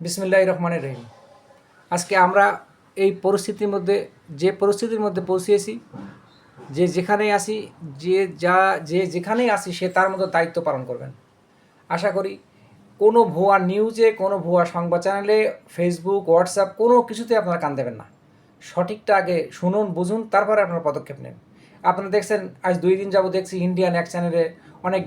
বিসমিল্লাহ রহমানের রহিম। আজকে আমরা এই পরিস্থিতির মধ্যে, যে পরিস্থিতির মধ্যে পৌঁছিয়েছি, যে যেখানেই আসি যে যা, যে যেখানেই আসি সে তার মতো দায়িত্ব পালন করবেন। আশা করি কোনো ভুয়া নিউজে, কোনো ভুয়া সংবাদ চ্যানেলে ফেসবুক হোয়াটসঅ্যাপ কোনো কিছুতে আপনারা কান দেবেন না। সঠিকটা আগে শুনুন, বুঝুন, তারপরে আপনারা পদক্ষেপ নেন। আপনারা দেখছেন, আজ দুই দিন যাব দেখছি ইন্ডিয়ান এক চ্যানেলে অনেক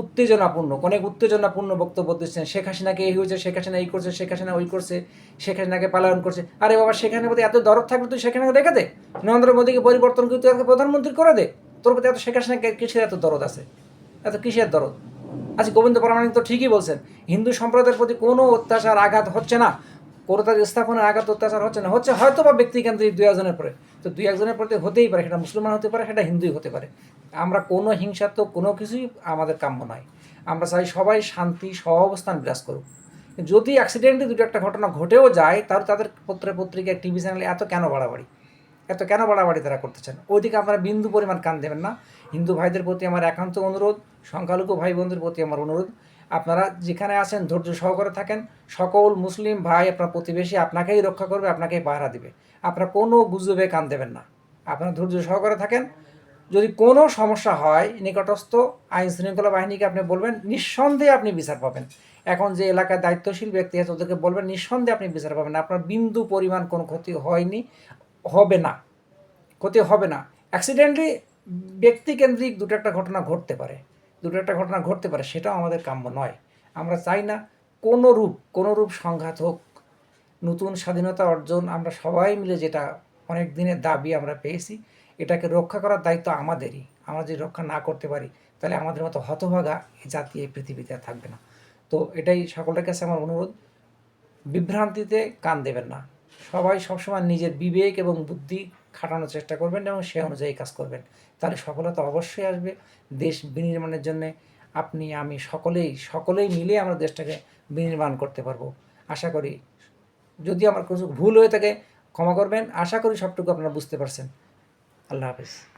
উত্তেজনাপূর্ণ, অনেক উত্তেজনাপূর্ণ বক্তব্য দিচ্ছেন। শেখ হাসিনাকে এই হয়েছে, শেখ হাসিনা এই করছে, শেখ হাসিনা ওই করছে, শেখ হাসিনাকে পালায়ন করছে। আরে বাবা সেখানে প্রতি এত দরদ থাকলে তুই সেখানে রেখে দে। নরেন্দ্র মোদীকে পরিবর্তন করে তুই প্রধানমন্ত্রী করে দে। তোর প্রতি এত শেখ হাসিনাকে কিসের এত দরদ আছে? এত কিসের দরদ? আচ্ছা গোবিন্দ পরমাণিক তো ঠিকই বলছেন, হিন্দু সম্প্রদায়ের প্রতি কোনো অত্যাচার, আঘাত হচ্ছে না। কোনো তার স্থাপনের আঘাত, অত্যাচার হচ্ছে না। হচ্ছে হয়তো বা ব্যক্তিকেন্দ্রিক দুই একজনের পরে। তো দুই একজনের প্রতি হতেই পারে, সেটা মুসলমান হতে পারে, সেটা হিন্দুই হতে পারে। আমরা কোনো হিংসাত্মক কোনো কিছুই আমাদের কাম্য নয়। আমরা চাই সবাই শান্তি সহ অবস্থান বিরাজ করুক। যদি অ্যাক্সিডেন্টলি দুটো একটা ঘটনা ঘটেও যায়, তাহলে তাদের পত্রে পত্রিকায় টিভি চ্যানেলে এত কেন বাড়াবাড়ি? এত কেন বাড়াবাড়ি তারা করতেছেন? ওইদিকে আপনারা বিন্দু পরিমাণ কান দেবেন না। হিন্দু ভাইদের প্রতি আমার একান্ত অনুরোধ, সংখ্যালঘু ভাই বোনদের প্রতি আমার অনুরোধ। আপনারা যেখানে আছেন ধৈর্য সহকারে থাকেন। সকল মুসলিম ভাই, আপনার প্রতিবেশী আপনাকেই রক্ষা করবে, আপনাকেই পাহারা দিবে। আপনারা কোনো গুজবে কান দেবেন না। আপনারা ধৈর্য সহকারে থাকেন। যদি কোনো সমস্যা হয়, নিকটস্থ আইন শৃঙ্খলা বাহিনীকে আপনি বলবেন, নিঃসন্দেহে আপনি বিচার পাবেন। এখন যে এলাকার দায়িত্বশীল ব্যক্তি আছে, ওদেরকে বলবেন, নিঃসন্দেহে আপনি বিচার পাবেন আপনার বিন্দু পরিমাণ কোনো ক্ষতি হয়নি, হবে না। ক্ষতি হবে না। অ্যাক্সিডেন্টলি ব্যক্তিকেন্দ্রিক দুটো একটা ঘটনা ঘটতে পারে। দুটো একটা ঘটনা ঘটতে পারে, সেটাও আমাদের কাম্য নয়। আমরা চাই না কোনো রূপ কোনো রূপ সংঘাত হোক। নতুন স্বাধীনতা অর্জন আমরা সবাই মিলে যেটা অনেক দিনের দাবি আমরা পেয়েছি, এটাকে রক্ষা করার দায়িত্ব আমাদেরই। আমরা যদি রক্ষা না করতে পারি, তাহলে আমাদের মতো হতভাগা এই জাতি এই পৃথিবীতে থাকবে না। তো এটাই সকলের কাছে আমার অনুরোধ। বিভ্রান্তিতে কান দেবেন না। সবাই সবসময় নিজের বিবেক এবং বুদ্ধি খাটানোর চেষ্টা করবেন এবং সে অনুযায়ী কাজ করবেন। তাহলে সফলতা অবশ্যই আসবে। দেশ বিনির্মাণের জন্যে আপনি, আমি সকলেই সকলেই মিলে আমরা দেশটাকে বিনির্মাণ করতে পারব। আশা করি, যদি আমার কিছু ভুল হয়ে থাকে ক্ষমা করবেন। আশা করি সবটুকু আপনারা বুঝতে পারছেন। আল্লাহ হাফিজ।